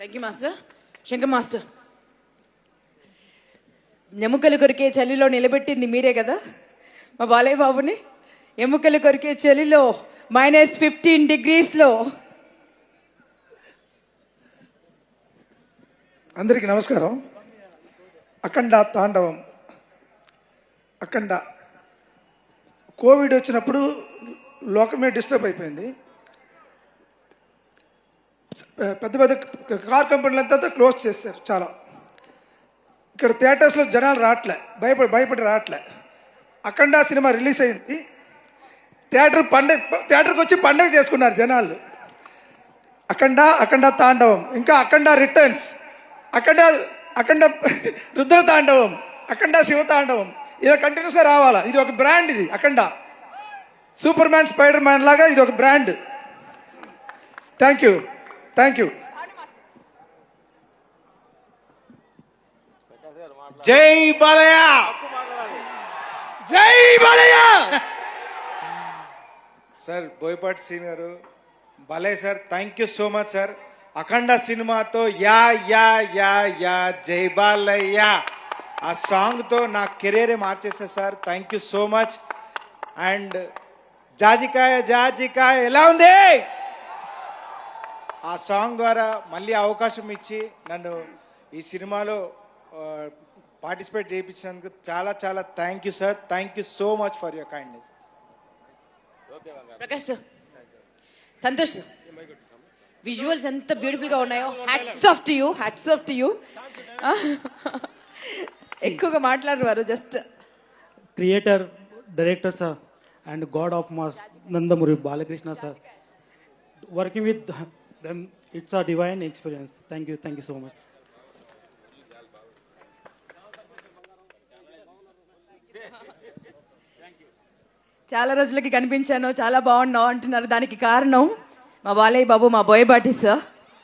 Thank you master Shankar master ఎముకలు కొరికే చలిలో నిలబెట్టింది మీరే కదా? మా బాలయ్య బాబుని. ఎముకలు కొరికే చలిలో మైనస్ ఫిఫ్టీన్ డిగ్రీస్లో అందరికీ నమస్కారం. అఖండ తాండవం. అఖండ. కోవిడ్ వచ్చినప్పుడు లోకమే డిస్టర్బ్ అయిపోయింది. పెద్ద పెద్ద కార్ కంపెనీలంతా క్లోజ్ చేశారు చాలా. ఇక్కడ థియేటర్స్లో జనాలు రావట్లే భయపడి భయపడి రావట్లే. అఖండ సినిమా రిలీజ్ అయింది. థియేటర్ పండగ థియేటర్కి వచ్చి పండగ చేసుకున్నారు జనాలు. అఖండ అఖండ తాండవం ఇంకా అఖండ రిటర్న్స్ అఖండ అఖండ రుద్ర తాండవం అఖండ శివ తాండవం ఇలా కంటిన్యూస్గా రావాలా? ఇది ఒక బ్రాండ్ ఇది Akhanda. Superman Spiderman లాగా ఇది ఒక brand thank you thank you Jai Balayya. Jai Balayya. Sir Boyapati Sri garu Balayya sir thank you so much sir Akhanda సినిమాతో యా యా యా యా జై బాలయ్య ఆ సాంగ్తో నా కెరీరే మార్చేసా sir thank you so much and Jajikaya Jajikaya ఎలా ఉంది ఆ song ద్వారా మళ్ళీ అవకాశం ఇచ్చి నన్ను ఈ సినిమాలో పార్టిసిపేట్ చేయించినందుకు చాలా చాలా thank you sir thank you so much for your kindness Prakash sir Santosh visuals ఎంత బ్యూటిఫుల్గా ఉన్నాయో. Hats off to you hats off to you ఎక్కువగా మాట్లాడరు just creator, director sir, and God of Mass Nandamuri Balakrishna sir. Working with then it's a divine experience thank you thank you so much చాలా రోజులకి కనిపించాను చాలా బాగున్నావు అంటున్నారు దానికి కారణం మా బాలయ్య బాబు మా బోయబాటి సార్